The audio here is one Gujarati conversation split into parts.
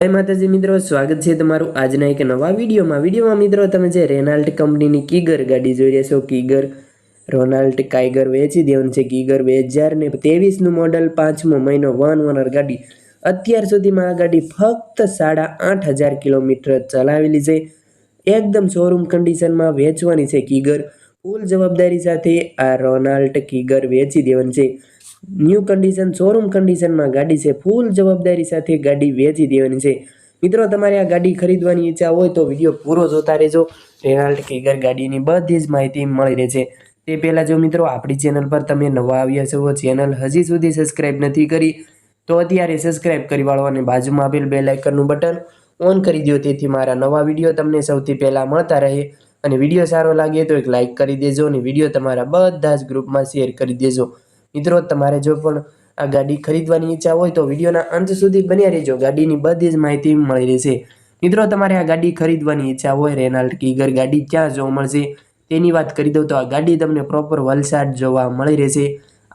જય માતાજી મિત્રો, સ્વાગત છે તમારું આજના એક નવા વિડીયોમાં. વિડીયોમાં મિત્રો, તમે જે રેનાલ્ટ કંપનીની કીગર ગાડી જોઈ રહ્યા છો, કીગર રોનાલ્ટ કાઈગર વેચી દેવાનું છે. કીગર બે હજાર ને તેવીસનું મોડલ, પાંચમો મહિનો, વન ઓનર ગાડી. અત્યાર સુધીમાં આ ગાડી ફક્ત સાડા આઠ હજાર કિલોમીટર ચલાવેલી છે. એકદમ શોરૂમ કન્ડિશનમાં વેચવાની છે કીગર. ફૂલ જવાબદારી સાથે આ રોનાલ્ટ કીગર વેચી દેવાની છે. ન્યૂ કન્ડિશન શોરૂમ કન્ડિશનમાં ગાડી છે ફૂલ જવાબદારી સાથે ગાડી વેચી દેવાની છે. મિત્રો, તમારે આ ગાડી ખરીદવાની ઈચ્છા હોય તો વીડિયો પૂરો જોતા રહેજો. રેનાલ્ટ કીગર ગાડીની બધી જ માહિતી મળી રહે છે તે પહેલાં જો મિત્રો, આપણી ચેનલ પર તમે નવા આવ્યા છો, ચેનલ હજી સુધી સબસ્ક્રાઈબ નથી કરી, તો અત્યારે સબસ્ક્રાઈબ કરી વાળો અને બાજુમાં આપેલ બે લાઇકનનું બટન ઓન કરી દો તેથી મારા નવા વીડિયો તમને સૌથી પહેલાં મળતા રહે. અને વીડિયો સારો લાગે તો એક લાઇક કરી દેજો અને વીડિયો તમારા બધા જ ગ્રુપમાં શેર કરી દેજો. મિત્રો, તમારે જો પણ આ ગાડી ખરીદવાની ઈચ્છા હોય તો વિડીયોના અંત સુધી બન્યા રહેજો. ગાડીની બધી જ માહિતી મળી રહેશે. મિત્રો, તમારે આ ગાડી ખરીદવાની ઈચ્છા હોય રેનાલ્ટ કીગર ગાડી ક્યાં જોવા મળશે, તેની વાત કરી દઉં તો આ ગાડી તમને પ્રોપર વલસાડ જોવા મળી રહેશે.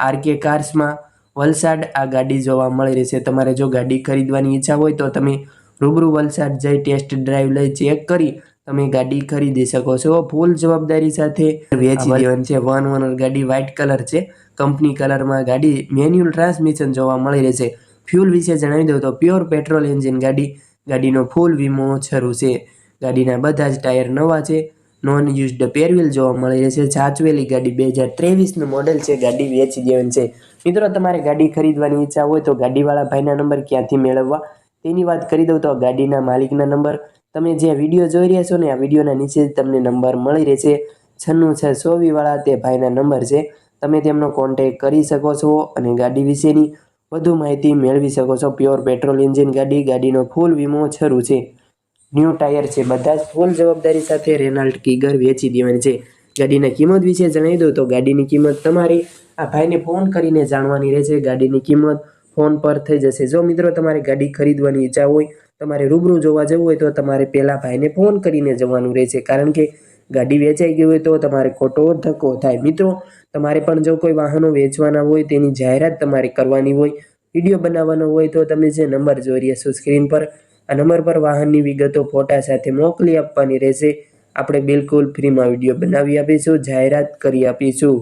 આરકે કાર્સમાં વલસાડ આ ગાડી જોવા મળી રહેશે. તમારે જો ગાડી ખરીદવાની ઈચ્છા હોય તો તમે રૂબરૂ વલસાડ જઈ ટેસ્ટ ડ્રાઈવ લઈ ચેક કરી તમે ગાડી ખરીદી શકો છો. ફૂલ જવાબદારી સાથે વેચી દેવાની છે. વન ઓનર ગાડી વ્હાઇટ કલર છે. કંપની કલરમાં ગાડી મેન્યુઅલ ટ્રાન્સમિશન જોવા મળી રહેશે. ફ્યુલ વિશે જણાવી દઉં તો પ્યોર પેટ્રોલ એન્જિન ગાડી ગાડીનો ફૂલ વીમો શરૂ છે. ગાડીના બધા જ ટાયર નવા છે. નોન યુઝડ પેરવ્હીલ જોવા મળી રહેશે. સાચવેલી ગાડી બે હજાર ત્રેવીસનું મોડેલ છે. ગાડી વેચી દેવાની છે. મિત્રો તમારે ગાડી ખરીદવાની ઈચ્છા હોય તો ગાડીવાળા ભાઈના નંબર ક્યાંથી મેળવવા? તેની વાત કરી દઉં તો ગાડીના માલિકના નંબર તમે જે વીડિયો જોઈ રહ્યા છો ને, આ વિડીયોના નીચે તમને નંબર મળી રહેશે. છન્નું છ સોવીવાળા તે ભાઈના નંબર છે. તમે તેમનો કોન્ટેક કરી શકો છો અને ગાડી વિશેની વધુ માહિતી મેળવી શકો છો. પ્યોર પેટ્રોલ એન્જિન ગાડી, ગાડીનો ફૂલ વીમો છરું છે. ન્યૂ ટાયર છે. બધા જ ફૂલ જવાબદારી સાથે રેનાલ્ટ કીગર વેચી દેવાની છે. ગાડીના કિંમત વિશે જણાવી દઉં તો ગાડીની કિંમત તમારી આ ભાઈને ફોન કરીને જાણવાની રહેશે. ગાડીની કિંમત ફોન પર થઈ જશે. જો મિત્રો તમારે ગાડી ખરીદવાની ઈચ્છા હોય તમારે રૂબરૂ જોવા જવું હોય તો તમારે પહેલાં ભાઈને ફોન કરીને જવાનું રહેશે. કારણ કે ગાડી વેચાઈ ગઈ હોય તો તમારે ખોટો ધક્કો થાય. મિત્રો, તમારે પણ જો કોઈ વાહનો વેચવાના હોય, તેની જાહેરાત તમારે કરવાની હોય, વીડિયો બનાવવાનો હોય, તો તમે જે નંબર જોઈ રહ્યા છો સ્ક્રીન પર, આ નંબર પર વાહનની વિગતો ફોટા સાથે મોકલી આપવાની રહેશે. આપણે બિલકુલ ફ્રીમાં વીડિયો બનાવી આપીશું, જાહેરાત કરી આપીશું.